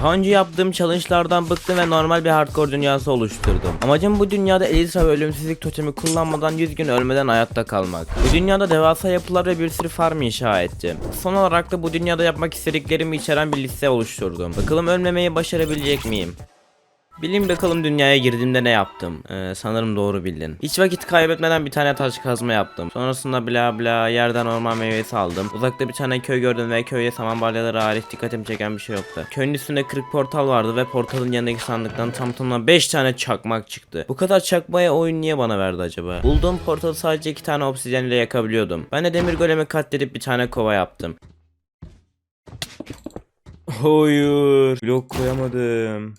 Daha önce yaptığım challenge'lardan bıktım ve normal bir hardcore dünyası oluşturdum. Amacım bu dünyada Elitra ve ölümsüzlük totemi kullanmadan 100 gün ölmeden hayatta kalmak. Bu dünyada devasa yapılar ve bir sürü farm inşa ettim. Son olarak da bu dünyada yapmak istediklerimi içeren bir liste oluşturdum. Bakalım ölmemeyi başarabilecek miyim? Bilin bakalım dünyaya girdiğimde ne yaptım? Ee, sanırım doğru bildin. Hiç vakit kaybetmeden bir tane taş kazma yaptım. Sonrasında bla bla yerden orman meyvesi aldım. Uzakta bir tane köy gördüm ve köyde saman balyaları hariç dikkatimi çeken bir şey yoktu. Köyün üstünde kırık portal vardı ve portalın yanındaki sandıktan tam tamına 5 tane çakmak çıktı. Bu kadar çakmaya oyun niye bana verdi acaba? Bulduğum portalı sadece 2 tane obsidyen ile yakabiliyordum. Ben de demir golemi katledip bir tane kova yaptım. Hayır. Blok koyamadım.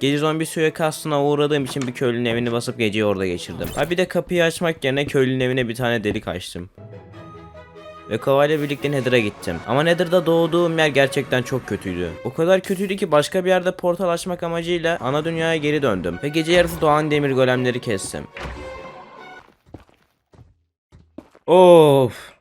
Gece zombi suikastına uğradığım için bir köylünün evini basıp geceyi orada geçirdim. Ha bir de kapıyı açmak yerine köylünün evine bir tane delik açtım. Ve kovayla birlikte Nether'a gittim. Ama Nether'da doğduğum yer gerçekten çok kötüydü. O kadar kötüydü ki başka bir yerde portal açmak amacıyla ana dünyaya geri döndüm. Ve gece yarısı doğan demir golemleri kestim. Of.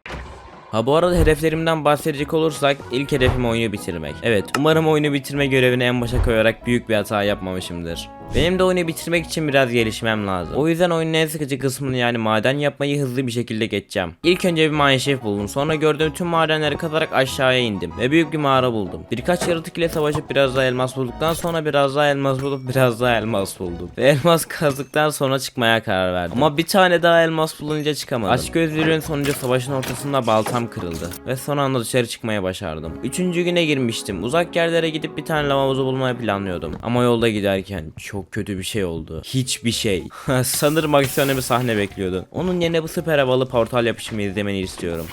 Ha bu arada hedeflerimden bahsedecek olursak ilk hedefim oyunu bitirmek. Evet umarım oyunu bitirme görevini en başa koyarak büyük bir hata yapmamışımdır. Benim de oyunu bitirmek için biraz gelişmem lazım. O yüzden oyunun en sıkıcı kısmını yani maden yapmayı hızlı bir şekilde geçeceğim. İlk önce bir mineshaft buldum. Sonra gördüğüm tüm madenleri kazarak aşağıya indim. Ve büyük bir mağara buldum. Birkaç yaratık ile savaşıp biraz daha elmas bulduktan sonra biraz daha elmas bulup biraz daha elmas buldum. Ve elmas kazdıktan sonra çıkmaya karar verdim. Ama bir tane daha elmas bulunca çıkamadım. Aşk gözlülüğün sonucu savaşın ortasında baltam kırıldı. Ve son anda dışarı çıkmaya başardım. Üçüncü güne girmiştim. Uzak yerlere gidip bir tane lavabozu bulmayı planlıyordum. Ama yolda giderken çok kötü bir şey oldu. Hiçbir şey. Sanırım aksiyonlu bir sahne bekliyordu. Onun yerine bu süper havalı portal yapışımı izlemeni istiyorum.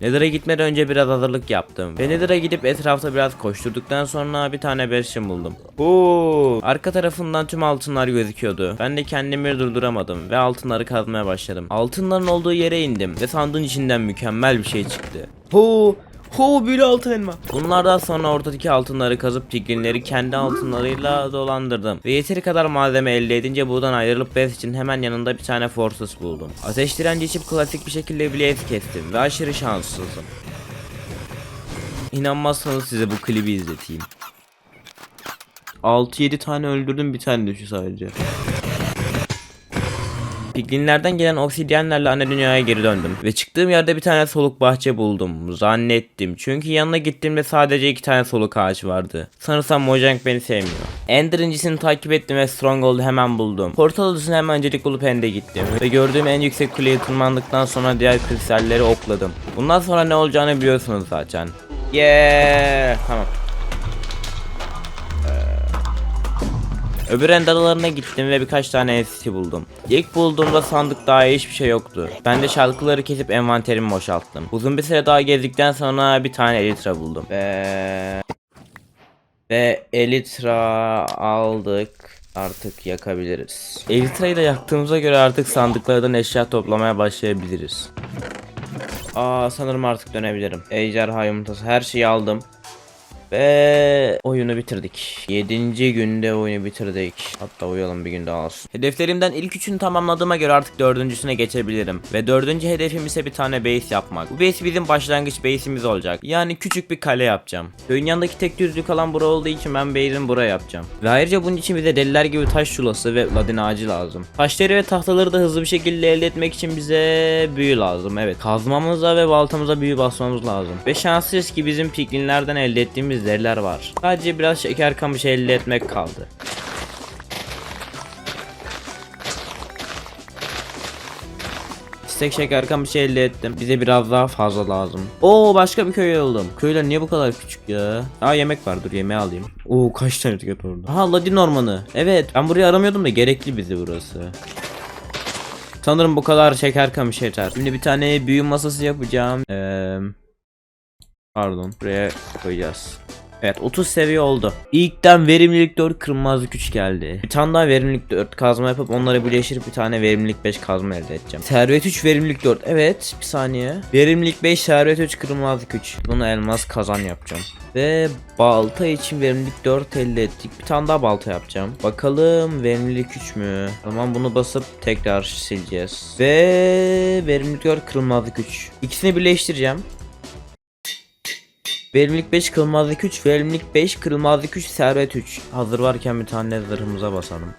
Nether'a gitmeden önce biraz hazırlık yaptım. Ve Nether'a gidip etrafta biraz koşturduktan sonra bir tane Bastion buldum. Oo! Arka tarafından tüm altınlar gözüküyordu. Ben de kendimi durduramadım ve altınları kazmaya başladım. Altınların olduğu yere indim ve sandığın içinden mükemmel bir şey çıktı. Ho! Ho bir altın elma. Bunlardan sonra ortadaki altınları kazıp piglinleri kendi altınlarıyla dolandırdım. Ve yeteri kadar malzeme elde edince buradan ayrılıp Beth için hemen yanında bir tane Fortress buldum. Ateş direnci içip klasik bir şekilde Blaze kestim ve aşırı şanssızım. İnanmazsanız size bu klibi izleteyim. 6-7 tane öldürdüm bir tane düşü sadece. Piglinlerden gelen obsidyenlerle ana dünyaya geri döndüm. Ve çıktığım yerde bir tane soluk bahçe buldum. Zannettim. Çünkü yanına gittiğimde sadece iki tane soluk ağaç vardı. Sanırsam Mojang beni sevmiyor. Ender incisini takip ettim ve Stronghold'u hemen buldum. Portal odasına hemen öncelik bulup End'e gittim. Ve gördüğüm en yüksek kuleye tırmandıktan sonra diğer kristalleri okladım. Bundan sonra ne olacağını biliyorsunuz zaten. Yeah! Tamam. Öbür end adalarına gittim ve birkaç tane SC buldum. İlk bulduğumda sandıkta hiçbir şey yoktu. Ben de şarkıları kesip envanterimi boşalttım. Uzun bir süre daha gezdikten sonra bir tane Elytra buldum. Ve... Ve Elytra aldık. Artık yakabiliriz. Elytra'yı da yaktığımıza göre artık sandıklardan eşya toplamaya başlayabiliriz. Aa sanırım artık dönebilirim. Ejderha yumurtası her şeyi aldım. Ve oyunu bitirdik. 7. günde oyunu bitirdik. Hatta uyalım bir gün daha olsun. Hedeflerimden ilk üçünü tamamladığıma göre artık dördüncüsüne geçebilirim. Ve dördüncü hedefim ise bir tane base yapmak. Bu base bizim başlangıç base'imiz olacak. Yani küçük bir kale yapacağım. Köyün yanındaki tek düzlük alan bura olduğu için ben base'imi buraya yapacağım. Ve ayrıca bunun için bize deliler gibi taş çulası ve ladin ağacı lazım. Taşları ve tahtaları da hızlı bir şekilde elde etmek için bize büyü lazım. Evet kazmamıza ve baltamıza büyü basmamız lazım. Ve şanslıyız ki bizim piklinlerden elde ettiğimiz deriler var. Sadece biraz şeker kamışı elde etmek kaldı. İstek şeker kamışı elde ettim. Bize biraz daha fazla lazım. Oo başka bir köy oldum. Köyler niye bu kadar küçük ya? Aa yemek var dur yemeği alayım. Oo kaç tane tüket orada. Aha Ladin ormanı. Evet ben burayı aramıyordum da gerekli bizi burası. Sanırım bu kadar şeker kamışı yeter. Şimdi bir tane büyü masası yapacağım. Eee... Pardon. Buraya koyacağız. Evet 30 seviye oldu. İlkten verimlilik 4 kırmızılık 3 geldi. Bir tane daha verimlilik 4 kazma yapıp onları birleştirip bir tane verimlilik 5 kazma elde edeceğim. Servet 3 verimlilik 4. Evet bir saniye. Verimlilik 5 servet 3 kırmızılık 3. Bunu elmas kazan yapacağım. Ve balta için verimlilik 4 elde ettik. Bir tane daha balta yapacağım. Bakalım verimlilik 3 mü? Tamam bunu basıp tekrar sileceğiz. Ve verimlilik 4 kırılmazlık 3. İkisini birleştireceğim. Verimlilik 5, kırılmazlık 3, verimlilik 5, kırılmazlık 3, servet 3. Hazır varken bir tane zırhımıza basalım.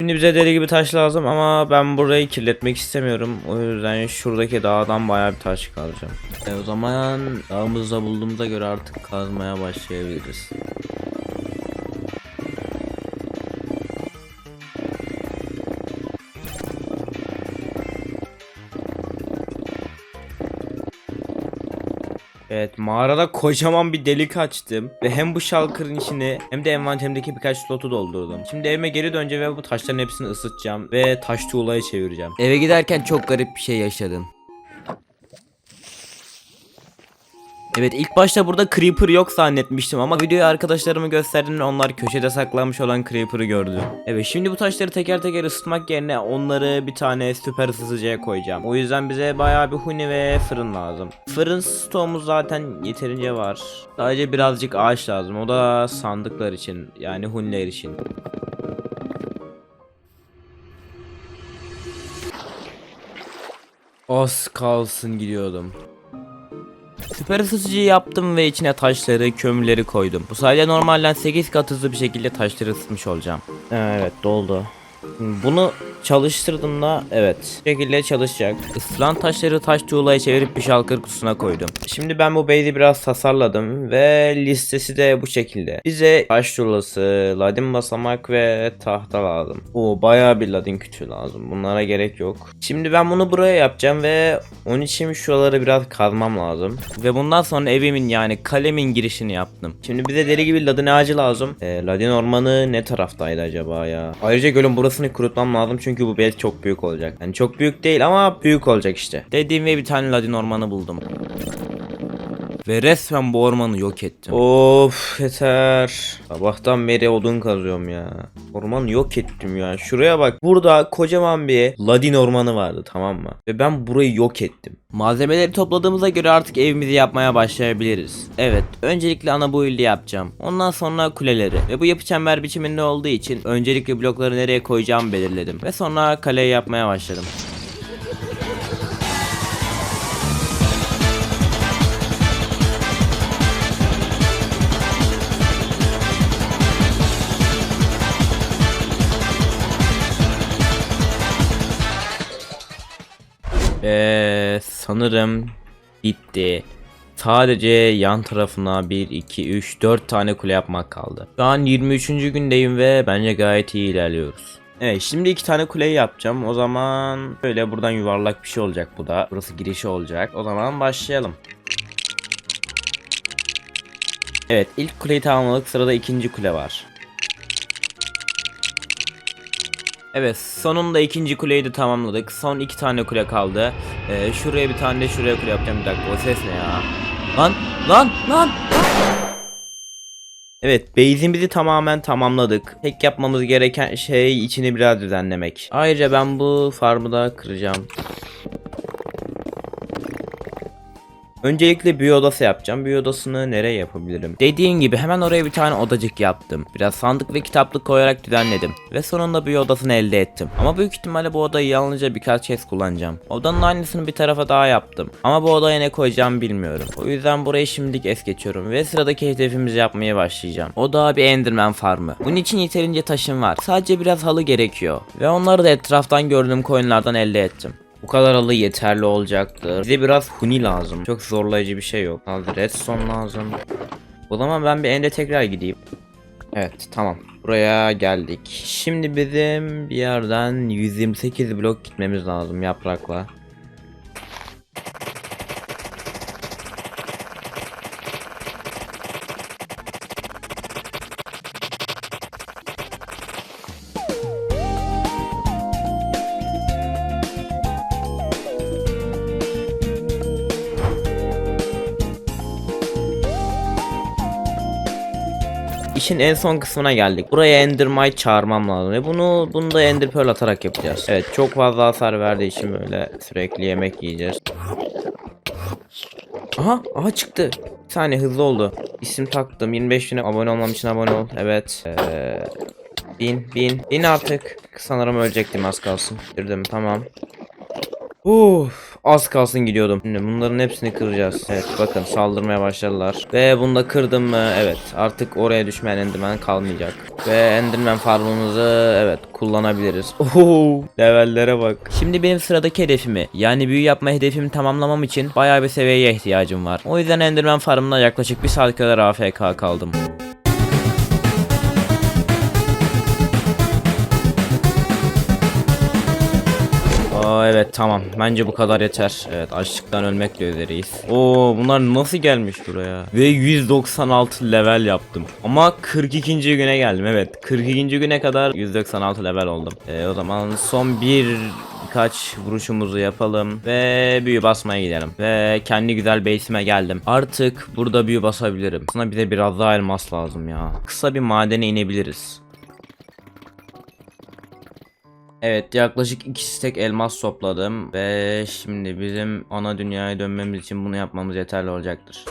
Şimdi bize deli gibi taş lazım ama ben burayı kirletmek istemiyorum. O yüzden şuradaki dağdan bayağı bir taş kalacağım. E o zaman dağımızda bulduğumuza göre artık kazmaya başlayabiliriz. Evet mağarada kocaman bir delik açtım ve hem bu şalkırın içini hem de envanterimdeki birkaç slotu doldurdum. Şimdi evime geri döneceğim ve bu taşların hepsini ısıtacağım ve taş tuğlaya çevireceğim. Eve giderken çok garip bir şey yaşadım. Evet ilk başta burada Creeper yok zannetmiştim ama videoyu arkadaşlarıma gösterdiğimde onlar köşede saklanmış olan Creeper'ı gördü. Evet şimdi bu taşları teker teker ısıtmak yerine onları bir tane süper ısıtıcıya koyacağım. O yüzden bize bayağı bir huni ve fırın lazım. Fırın stoğumuz zaten yeterince var. Sadece birazcık ağaç lazım. O da sandıklar için yani huniler için. Az kalsın gidiyordum. Süper ısıtıcıyı yaptım ve içine taşları, kömürleri koydum. Bu sayede normalden 8 kat hızlı bir şekilde taşları ısıtmış olacağım. Evet doldu. Bunu çalıştırdığımda evet bu şekilde çalışacak. Isıtılan taşları taş tuğlaya çevirip bir şalkır kutusuna koydum. Şimdi ben bu base'i biraz tasarladım ve listesi de bu şekilde. Bize taş tuğlası, ladin basamak ve tahta lazım. Oo bayağı bir ladin kütüğü lazım. Bunlara gerek yok. Şimdi ben bunu buraya yapacağım ve onun için şuraları biraz kazmam lazım. Ve bundan sonra evimin yani kalemin girişini yaptım. Şimdi bize deli gibi ladin ağacı lazım. Ee, ladin ormanı ne taraftaydı acaba ya? Ayrıca gölün burasını kurutmam lazım çünkü bu belt çok büyük olacak. Yani çok büyük değil ama büyük olacak işte. Dediğim ve bir tane ladin ormanı buldum. Ve resmen bu ormanı yok ettim. Of yeter. Sabahtan beri odun kazıyorum ya. Ormanı yok ettim ya. Şuraya bak. Burada kocaman bir ladin ormanı vardı tamam mı? Ve ben burayı yok ettim. Malzemeleri topladığımıza göre artık evimizi yapmaya başlayabiliriz. Evet. Öncelikle ana build'i yapacağım. Ondan sonra kuleleri. Ve bu yapı çember biçiminde olduğu için öncelikle blokları nereye koyacağımı belirledim. Ve sonra kaleyi yapmaya başladım. Eee sanırım bitti. Sadece yan tarafına 1, 2, 3, 4 tane kule yapmak kaldı. Şu an 23. gündeyim ve bence gayet iyi ilerliyoruz. Evet şimdi iki tane kuleyi yapacağım. O zaman böyle buradan yuvarlak bir şey olacak bu da. Burası girişi olacak. O zaman başlayalım. Evet ilk kuleyi tamamladık. Sırada ikinci kule var. Evet sonunda ikinci kuleyi de tamamladık. Son iki tane kule kaldı. Ee, şuraya bir tane de şuraya kule yapacağım. Bir dakika o ses ne ya? Lan lan lan. Evet base'imizi tamamen tamamladık. Tek yapmamız gereken şey içini biraz düzenlemek. Ayrıca ben bu farmı da kıracağım. Öncelikle büyü odası yapacağım. Büyü odasını nereye yapabilirim? Dediğim gibi hemen oraya bir tane odacık yaptım. Biraz sandık ve kitaplık koyarak düzenledim. Ve sonunda büyü odasını elde ettim. Ama büyük ihtimalle bu odayı yalnızca birkaç kez kullanacağım. Odanın aynısını bir tarafa daha yaptım. Ama bu odaya ne koyacağımı bilmiyorum. O yüzden burayı şimdilik es geçiyorum. Ve sıradaki hedefimizi yapmaya başlayacağım. O da bir enderman farmı. Bunun için yeterince taşım var. Sadece biraz halı gerekiyor. Ve onları da etraftan gördüğüm coinlerden elde ettim. Bu kadar halı yeterli olacaktır. Bize biraz huni lazım. Çok zorlayıcı bir şey yok. Hadi redstone lazım. O zaman ben bir ende tekrar gideyim. Evet tamam. Buraya geldik. Şimdi bizim bir yerden 128 blok gitmemiz lazım yaprakla. İşin en son kısmına geldik. Buraya Endermite çağırmam lazım ve bunu bunu da Ender Pearl atarak yapacağız. Evet çok fazla hasar verdiği için böyle sürekli yemek yiyeceğiz. Aha aha çıktı. Bir saniye hızlı oldu. İsim taktım. 25 bine abone olmam için abone ol. Evet. Ee, bin bin bin artık. Sanırım ölecektim az kalsın. Girdim tamam. Uf Az kalsın gidiyordum. Şimdi bunların hepsini kıracağız. Evet bakın saldırmaya başladılar. Ve bunu da kırdım mı? Evet artık oraya düşmeyen enderman kalmayacak. Ve enderman farmımızı evet kullanabiliriz. Oho levellere bak. Şimdi benim sıradaki hedefimi yani büyü yapma hedefimi tamamlamam için bayağı bir seviyeye ihtiyacım var. O yüzden enderman farmına yaklaşık bir saat kadar AFK kaldım. Evet tamam. Bence bu kadar yeter. Evet açlıktan ölmekle üzereyiz. Oo bunlar nasıl gelmiş buraya? Ve 196 level yaptım. Ama 42. güne geldim. Evet 42. güne kadar 196 level oldum. Ee, o zaman son bir birkaç vuruşumuzu yapalım ve büyü basmaya gidelim. Ve kendi güzel base'ime geldim. Artık burada büyü basabilirim. Aslında bize biraz daha elmas lazım ya. Kısa bir madene inebiliriz. Evet yaklaşık 2 stek elmas topladım ve şimdi bizim ana dünyaya dönmemiz için bunu yapmamız yeterli olacaktır.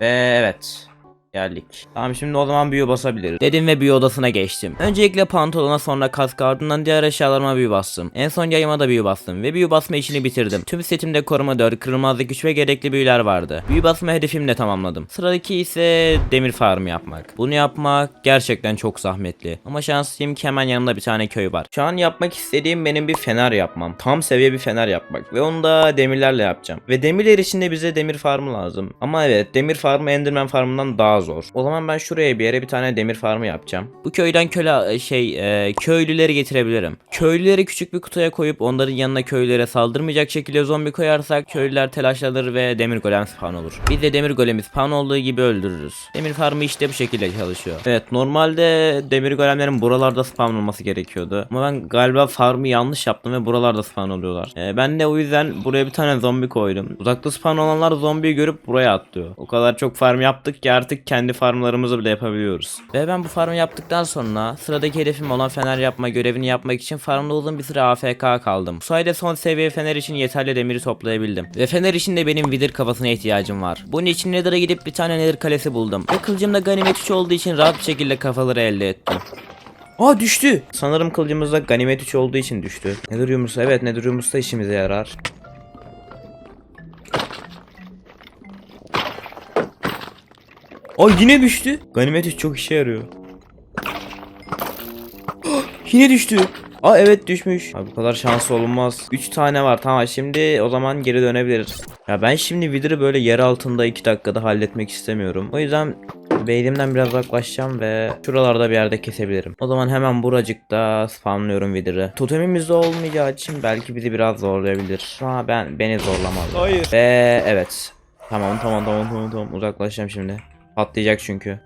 Ve evet geldik. Tamam şimdi o zaman büyü basabiliriz. Dedim ve büyü odasına geçtim. Öncelikle pantolona sonra kask ardından diğer eşyalarıma büyü bastım. En son yayıma da büyü bastım ve büyü basma işini bitirdim. Tüm setimde koruma 4, kırılmazlık güç ve gerekli büyüler vardı. Büyü basma hedefimle tamamladım. Sıradaki ise demir farmı yapmak. Bunu yapmak gerçekten çok zahmetli. Ama şanslıyım ki hemen yanımda bir tane köy var. Şu an yapmak istediğim benim bir fener yapmam. Tam seviye bir fener yapmak. Ve onu da demirlerle yapacağım. Ve demirler için de bize demir farmı lazım. Ama evet demir farmı enderman farmından daha zor. O zaman ben şuraya bir yere bir tane demir farmı yapacağım. Bu köyden köle şey e, köylüleri getirebilirim. Köylüleri küçük bir kutuya koyup onların yanına köylülere saldırmayacak şekilde zombi koyarsak köylüler telaşlanır ve demir golem spawn olur. Biz de demir golemi spawn olduğu gibi öldürürüz. Demir farmı işte bu şekilde çalışıyor. Evet normalde demir golemlerin buralarda spawn olması gerekiyordu. Ama ben galiba farmı yanlış yaptım ve buralarda spawn oluyorlar. E, ben de o yüzden buraya bir tane zombi koydum. Uzakta spawn olanlar zombiyi görüp buraya atlıyor. O kadar çok farm yaptık ki artık kendi farmlarımızı bile yapabiliyoruz. Ve ben bu farmı yaptıktan sonra sıradaki hedefim olan fener yapma görevini yapmak için farmda uzun bir süre AFK kaldım. Bu sayede son seviye fener için yeterli demiri toplayabildim. Ve fener için de benim vidir kafasına ihtiyacım var. Bunun için Nether'a gidip bir tane Nether kalesi buldum. Ve kılıcımda ganimet 3 olduğu için rahat bir şekilde kafaları elde ettim. Aa düştü. Sanırım kılıcımızda ganimet 3 olduğu için düştü. Nether yumrusu evet Nether yumrusu da işimize yarar. Ay yine düştü. Ganimet 3 çok işe yarıyor. yine düştü. Aa evet düşmüş. Abi bu kadar şanslı olunmaz. 3 tane var tamam şimdi o zaman geri dönebiliriz. Ya ben şimdi Wither'ı böyle yer altında 2 dakikada halletmek istemiyorum. O yüzden Beynimden biraz uzaklaşacağım ve şuralarda bir yerde kesebilirim. O zaman hemen buracıkta spamlıyorum Wither'ı. Totemimiz de olmayacağı için belki bizi biraz zorlayabilir. Ama ben beni zorlamaz. Hayır. Ve evet. Tamam tamam tamam tamam tamam uzaklaşacağım şimdi. Patlayacak çünkü.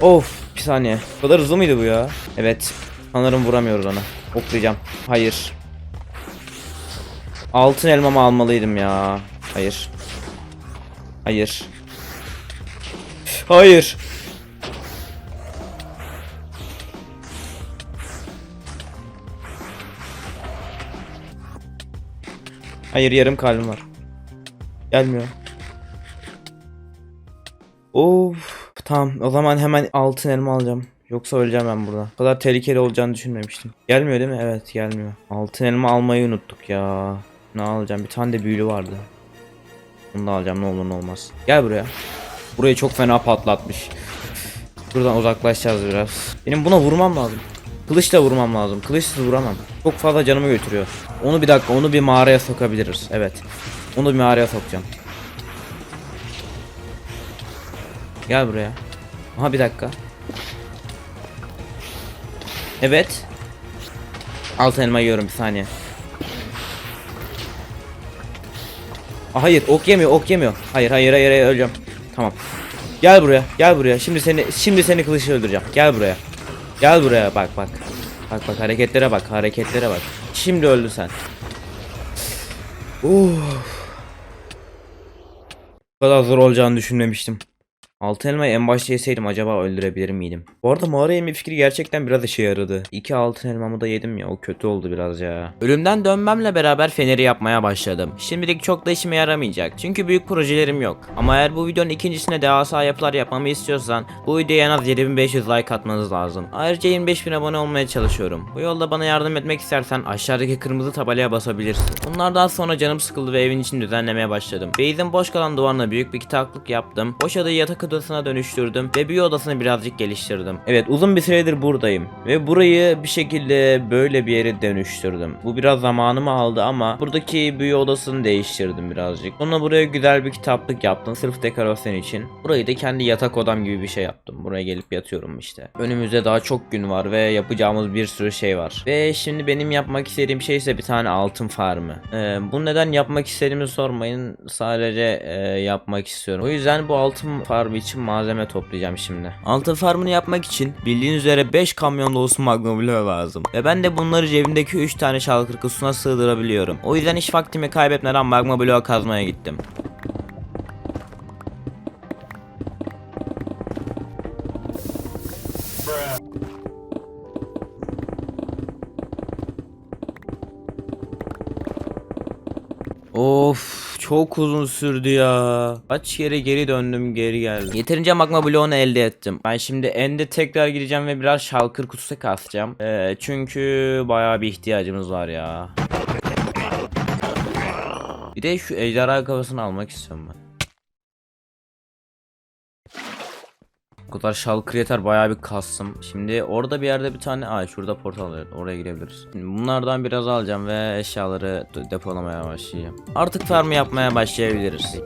Of bir saniye. Bu kadar hızlı mıydı bu ya? Evet. Sanırım vuramıyoruz ona. Oklayacağım. Hayır. Altın elmamı almalıydım ya. Hayır. Hayır. Hayır. Hayır yarım kalbim var. Gelmiyor. Of tamam o zaman hemen altın elma alacağım. Yoksa öleceğim ben burada. Bu kadar tehlikeli olacağını düşünmemiştim. Gelmiyor değil mi? Evet gelmiyor. Altın elma almayı unuttuk ya. Ne alacağım? Bir tane de büyülü vardı. Bunu da alacağım ne olur ne olmaz. Gel buraya. Burayı çok fena patlatmış. Buradan uzaklaşacağız biraz. Benim buna vurmam lazım. Kılıçla vurmam lazım. Kılıçsız vuramam. Çok fazla canımı götürüyor. Onu bir dakika onu bir mağaraya sokabiliriz. Evet. Onu bir mağaraya sokacağım. Gel buraya. Aha bir dakika. Evet. Altın elma yiyorum bir saniye. Aa, hayır ok yemiyor ok yemiyor. Hayır hayır hayır, hayır öleceğim. Tamam. Gel buraya gel buraya. Şimdi seni şimdi seni kılıçla öldüreceğim. Gel buraya. Gel buraya bak bak. Bak bak hareketlere bak hareketlere bak. Şimdi öldü sen. Uf. Bu kadar zor olacağını düşünmemiştim. Altın elmayı en başta yeseydim acaba öldürebilir miydim? Bu arada mağara yeme fikri gerçekten biraz işe yaradı. İki altın elmamı da yedim ya o kötü oldu biraz ya. Ölümden dönmemle beraber feneri yapmaya başladım. Şimdilik çok da işime yaramayacak. Çünkü büyük projelerim yok. Ama eğer bu videonun ikincisine devasa yapılar yapmamı istiyorsan bu videoya en az 7500 like atmanız lazım. Ayrıca 25000 abone olmaya çalışıyorum. Bu yolda bana yardım etmek istersen aşağıdaki kırmızı tabelaya basabilirsin. Bunlardan sonra canım sıkıldı ve evin içini düzenlemeye başladım. Base'in boş kalan duvarına büyük bir kitaplık yaptım. Boş odayı yatak odasına dönüştürdüm ve büyü odasını birazcık geliştirdim. Evet uzun bir süredir buradayım ve burayı bir şekilde böyle bir yere dönüştürdüm. Bu biraz zamanımı aldı ama buradaki büyü odasını değiştirdim birazcık. Sonra buraya güzel bir kitaplık yaptım sırf dekorasyon için. Burayı da kendi yatak odam gibi bir şey yaptım. Buraya gelip yatıyorum işte. Önümüzde daha çok gün var ve yapacağımız bir sürü şey var. Ve şimdi benim yapmak istediğim şey ise bir tane altın farmı. Ee, bu neden yapmak istediğimi sormayın. Sadece e, yapmak istiyorum. O yüzden bu altın farmı için malzeme toplayacağım şimdi. Altın farmını yapmak için bildiğiniz üzere 5 kamyon dolusu magma bloğu lazım. Ve ben de bunları cebimdeki 3 tane şalkır kutusuna sığdırabiliyorum. O yüzden hiç vaktimi kaybetmeden magma bloğu kazmaya gittim. Of çok uzun sürdü ya. Kaç kere geri döndüm geri geldim. Yeterince magma bloğunu elde ettim. Ben şimdi ende tekrar gireceğim ve biraz şalkır kutusu kasacağım. Ee, çünkü bayağı bir ihtiyacımız var ya. Bir de şu ejderha kafasını almak istiyorum ben. Bu kadar şalkır yeter bayağı bir kastım. Şimdi orada bir yerde bir tane ay şurada portal var. Oraya girebiliriz. Şimdi bunlardan biraz alacağım ve eşyaları de- depolamaya başlayacağım. Artık farmı yapmaya başlayabiliriz.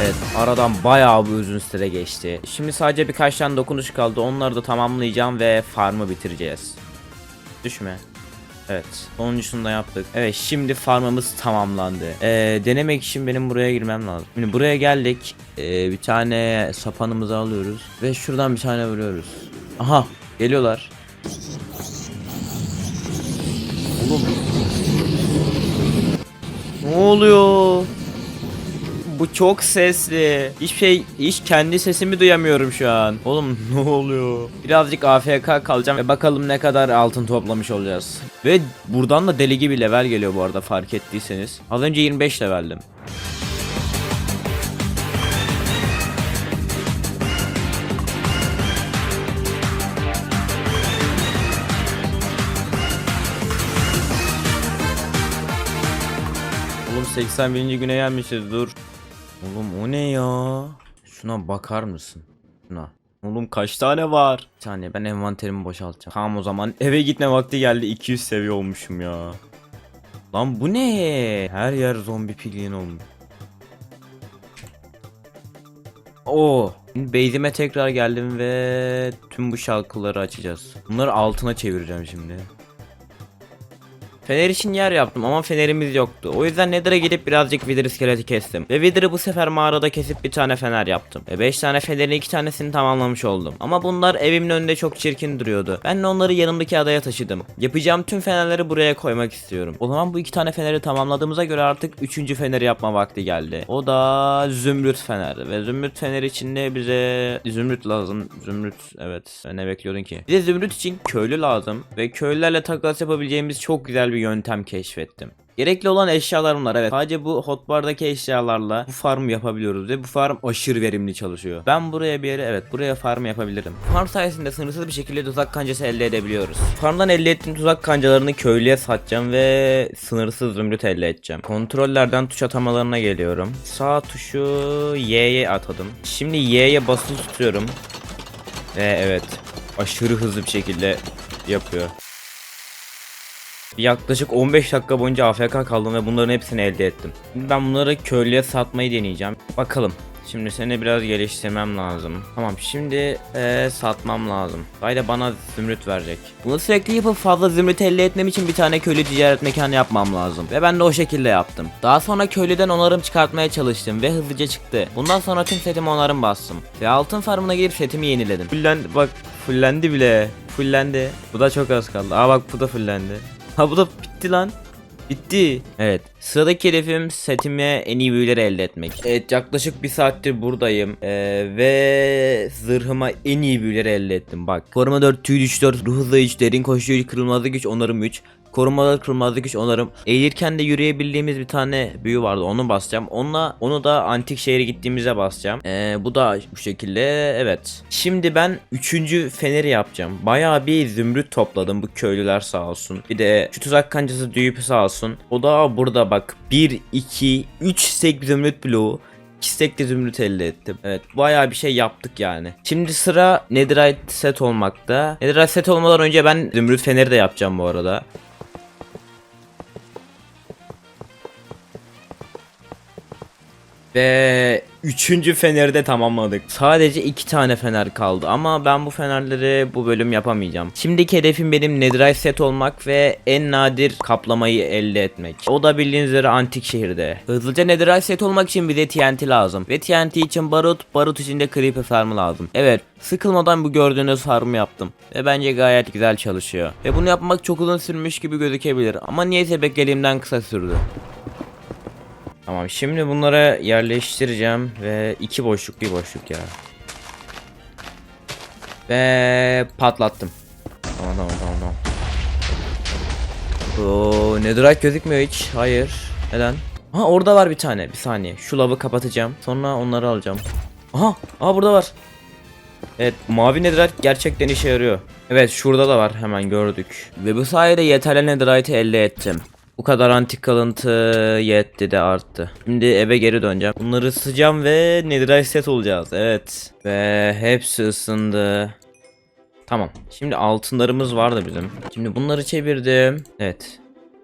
Evet aradan bayağı bir uzun süre geçti. Şimdi sadece birkaç tane dokunuş kaldı. Onları da tamamlayacağım ve farmı bitireceğiz. Düşme. Evet. Sonuncusunu da yaptık. Evet şimdi farmımız tamamlandı. Ee, denemek için benim buraya girmem lazım. Şimdi buraya geldik. Ee, bir tane sapanımızı alıyoruz. Ve şuradan bir tane vuruyoruz. Aha geliyorlar. Oğlum. Ne oluyor? Bu çok sesli. Hiçbir şey, hiç kendi sesimi duyamıyorum şu an. Oğlum ne oluyor? Birazcık AFK kalacağım ve bakalım ne kadar altın toplamış olacağız. Ve buradan da deli gibi level geliyor bu arada fark ettiyseniz. Az önce 25 leveldim. Oğlum 81. güne gelmişiz dur. Oğlum o ne ya? Şuna bakar mısın? Şuna. Oğlum kaç tane var? Bir saniye ben envanterimi boşaltacağım. Tamam o zaman eve gitme vakti geldi 200 seviye olmuşum ya. Lan bu ne? Her yer zombi piglin olmuş. Oo. Base'ime tekrar geldim ve tüm bu şalkıları açacağız. Bunları altına çevireceğim şimdi. Fener için yer yaptım ama fenerimiz yoktu. O yüzden Nether'a gidip birazcık Wither iskeleti kestim. Ve Wither'ı bu sefer mağarada kesip bir tane fener yaptım. Ve 5 tane fenerin 2 tanesini tamamlamış oldum. Ama bunlar evimin önünde çok çirkin duruyordu. Ben de onları yanımdaki adaya taşıdım. Yapacağım tüm fenerleri buraya koymak istiyorum. O zaman bu iki tane feneri tamamladığımıza göre artık üçüncü feneri yapma vakti geldi. O da zümrüt fener. Ve zümrüt fener için de bize zümrüt lazım. Zümrüt evet. Ne bekliyordun ki? Bize zümrüt için köylü lazım. Ve köylülerle takas yapabileceğimiz çok güzel bir yöntem keşfettim. Gerekli olan eşyalar bunlar evet. Sadece bu hotbardaki eşyalarla bu farm yapabiliyoruz ve bu farm aşırı verimli çalışıyor. Ben buraya bir yere evet buraya farm yapabilirim. Farm sayesinde sınırsız bir şekilde tuzak kancası elde edebiliyoruz. Farmdan elde ettiğim tuzak kancalarını köylüye satacağım ve sınırsız zümrüt elde edeceğim. Kontrollerden tuş atamalarına geliyorum. Sağ tuşu Y'ye atadım. Şimdi Y'ye basılı tutuyorum. Ve evet aşırı hızlı bir şekilde yapıyor. Yaklaşık 15 dakika boyunca AFK kaldım ve bunların hepsini elde ettim. Ben bunları köylüye satmayı deneyeceğim. Bakalım. Şimdi seni biraz geliştirmem lazım. Tamam şimdi eee, satmam lazım. Hayda bana zümrüt verecek. Bunu sürekli yapıp fazla zümrüt elde etmem için bir tane köylü ticaret mekanı yapmam lazım. Ve ben de o şekilde yaptım. Daha sonra köylüden onarım çıkartmaya çalıştım ve hızlıca çıktı. Bundan sonra tüm setimi onarım bastım. Ve altın farmına girip setimi yeniledim. Fullendi bak fullendi bile. Fullendi. Bu da çok az kaldı. Aa bak bu da fullendi. Ha bu da bitti lan. Bitti. Evet. Sıradaki hedefim setime en iyi büyüleri elde etmek. Evet yaklaşık bir saattir buradayım. Ee, ve zırhıma en iyi büyüleri elde ettim. Bak. Koruma 4, tüy güç 4, ruh hızı 3, derin koşu 3, kırılmazlık güç, onarım 3. Korumalar kırılmazlık güç onarım. Eğilirken de yürüyebildiğimiz bir tane büyü vardı onu basacağım. Onunla onu da antik şehre gittiğimizde basacağım. Ee, bu da bu şekilde evet. Şimdi ben 3. feneri yapacağım. Bayağı bir zümrüt topladım bu köylüler sağ olsun. Bir de şu tuzak kancası düğüpü sağ olsun. O da burada bak 1, 2, 3 stek zümrüt bloğu. 2 stek de zümrüt elde ettim. Evet bayağı bir şey yaptık yani. Şimdi sıra Netherite set olmakta. Netherite set olmadan önce ben zümrüt feneri de yapacağım bu arada. Ve üçüncü feneri de tamamladık. Sadece iki tane fener kaldı ama ben bu fenerleri bu bölüm yapamayacağım. Şimdiki hedefim benim netherite set olmak ve en nadir kaplamayı elde etmek. O da bildiğiniz üzere antik şehirde. Hızlıca netherite set olmak için bize TNT lazım. Ve TNT için barut, barut için de creeper farmı lazım. Evet, sıkılmadan bu gördüğünüz farmı yaptım. Ve bence gayet güzel çalışıyor. Ve bunu yapmak çok uzun sürmüş gibi gözükebilir ama niyeyse beklediğimden kısa sürdü. Tamam şimdi bunları yerleştireceğim ve iki boşluk bir boşluk ya. Ve patlattım. Tamam tamam tamam tamam. Oo, netherite gözükmüyor hiç. Hayır. Neden? Ha orada var bir tane. Bir saniye. Şu lavı kapatacağım. Sonra onları alacağım. Aha. Aa burada var. Evet mavi netherite gerçekten işe yarıyor. Evet şurada da var hemen gördük. Ve bu sayede yeterli netherite elde ettim. Bu kadar antik kalıntı yetti de arttı. Şimdi eve geri döneceğim. Bunları ısıtacağım ve netherite set olacağız. Evet. Ve hepsi ısındı. Tamam. Şimdi altınlarımız vardı bizim. Şimdi bunları çevirdim. Evet.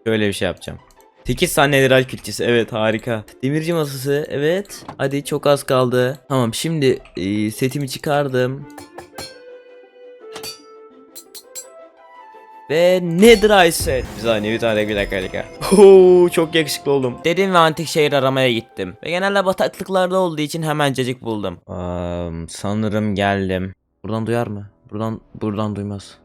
Şöyle bir şey yapacağım. 8 tane netherite külçesi. Evet harika. Demirci masası. Evet. Hadi çok az kaldı. Tamam şimdi e, setimi çıkardım. Ve Netherite set. Bir saniye bir tane bir dakika bir dakika. Oo, çok yakışıklı oldum. Dedim ve antik şehir aramaya gittim. Ve genelde bataklıklarda olduğu için hemencecik buldum. Am, sanırım geldim. Buradan duyar mı? Buradan buradan duymaz.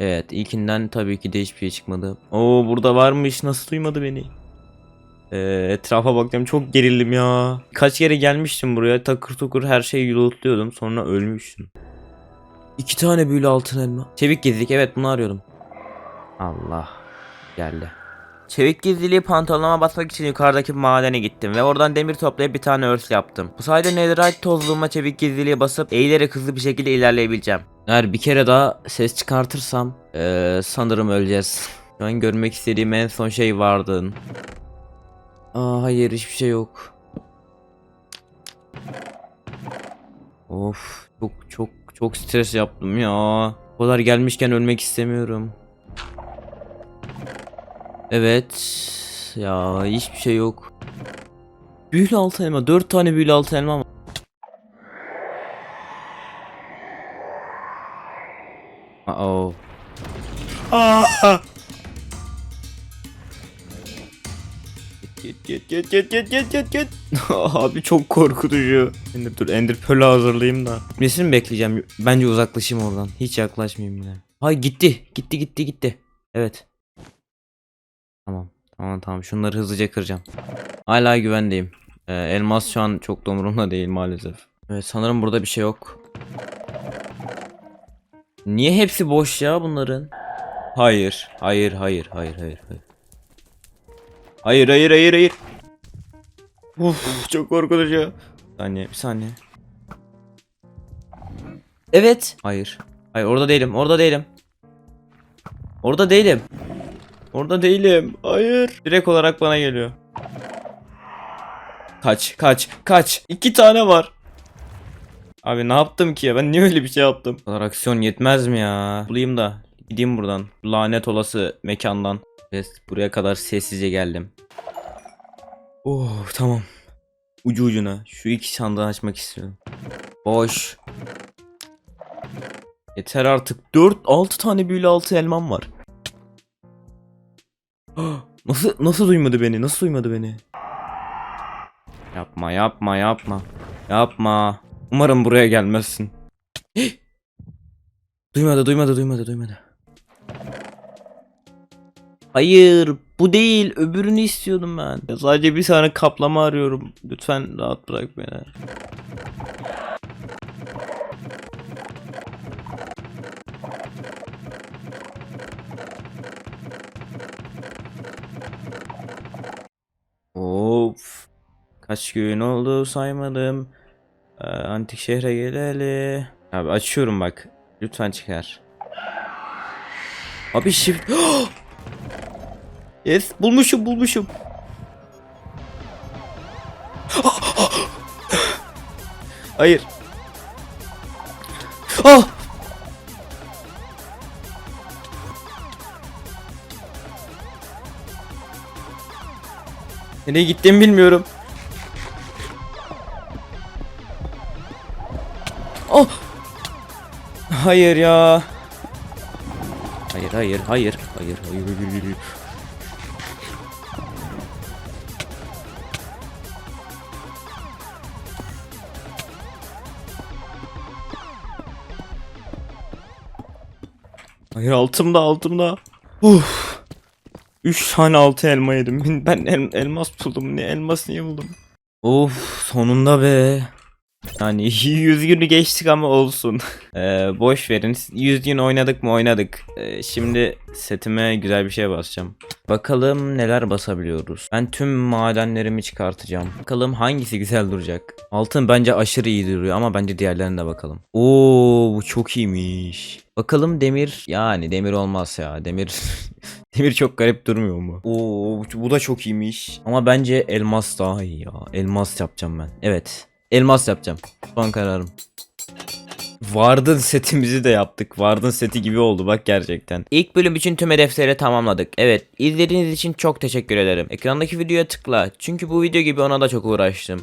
Evet ilkinden tabii ki de hiçbir şey çıkmadı. Oo burada varmış nasıl duymadı beni? Ee, etrafa baktım çok gerildim ya. Kaç kere gelmiştim buraya takır tukur her şeyi yulutluyordum sonra ölmüştüm. İki tane büyülü altın elma. Çevik gizlilik evet bunu arıyordum. Allah geldi. Çevik gizliliği pantolonuma basmak için yukarıdaki madene gittim ve oradan demir toplayıp bir tane örs yaptım. Bu sayede netherite tozluğuma çevik gizliliği basıp eğilerek hızlı bir şekilde ilerleyebileceğim. Eğer bir kere daha ses çıkartırsam eee, sanırım öleceğiz. Şu an görmek istediğim en son şey vardı. Aa hayır hiçbir şey yok. Of çok çok çok stres yaptım ya. O kadar gelmişken ölmek istemiyorum. Evet. Ya hiçbir şey yok. Büyülü altın elma. 4 tane büyülü altın elma var. Uh-oh. Git git git git git git git git. Abi çok korkutucu. Ender dur Ender Pearl'ü hazırlayayım da. Mi bekleyeceğim? Bence uzaklaşayım oradan. Hiç yaklaşmayayım bile. Hay gitti. Gitti gitti gitti. Evet. Tamam. Tamam tamam. Şunları hızlıca kıracağım. Hala güvendeyim. Ee, elmas şu an çok da umurumda değil maalesef. Evet sanırım burada bir şey yok. Niye hepsi boş ya bunların? Hayır. Hayır hayır hayır hayır hayır. Hayır hayır hayır hayır. Uf çok korkutucu. Bir saniye bir saniye. Evet. Hayır. Hayır orada değilim orada değilim. Orada değilim. Orada değilim. Hayır. Direkt olarak bana geliyor. Kaç kaç kaç. İki tane var. Abi ne yaptım ki ya? Ben niye öyle bir şey yaptım? Aksiyon yetmez mi ya? Bulayım da gideyim buradan. Lanet olası mekandan. Evet, buraya kadar sessizce geldim. Oh tamam. Ucu ucuna. Şu iki sandığı açmak istiyorum. Boş. Yeter artık. 4 6 tane büyülü 6 elmam var. Nasıl nasıl duymadı beni? Nasıl duymadı beni? Yapma, yapma, yapma. Yapma. Umarım buraya gelmezsin. duymadı, duymadı, duymadı, duymadı. Hayır, bu değil. Öbürünü istiyordum ben. Sadece bir tane kaplama arıyorum. Lütfen rahat bırak beni. Kaç gün oldu saymadım. Ee, antik şehre geleli. Abi açıyorum bak. Lütfen çıkar. Abi shift. yes bulmuşum bulmuşum. Hayır. Ah! Nereye gittiğimi bilmiyorum. Hayır ya. Hayır hayır hayır hayır hayır hayır. hayır. Hayır altımda altımda. Uf. 3 tane altı elma yedim. Ben el- elmas buldum. Ne elmas niye buldum? Of sonunda be. Yani 100 günü geçtik ama olsun. Ee, boş verin. 100 gün oynadık mı oynadık. Ee, şimdi setime güzel bir şey basacağım. Bakalım neler basabiliyoruz. Ben tüm madenlerimi çıkartacağım. Bakalım hangisi güzel duracak. Altın bence aşırı iyi duruyor ama bence diğerlerine de bakalım. Oo bu çok iyiymiş. Bakalım demir yani demir olmaz ya. Demir demir çok garip durmuyor mu? Oo bu da çok iyiymiş. Ama bence elmas daha iyi ya. Elmas yapacağım ben. Evet. Elmas yapacağım. Son kararım. Vardın setimizi de yaptık. Vardın seti gibi oldu bak gerçekten. İlk bölüm için tüm hedefleri tamamladık. Evet izlediğiniz için çok teşekkür ederim. Ekrandaki videoya tıkla. Çünkü bu video gibi ona da çok uğraştım.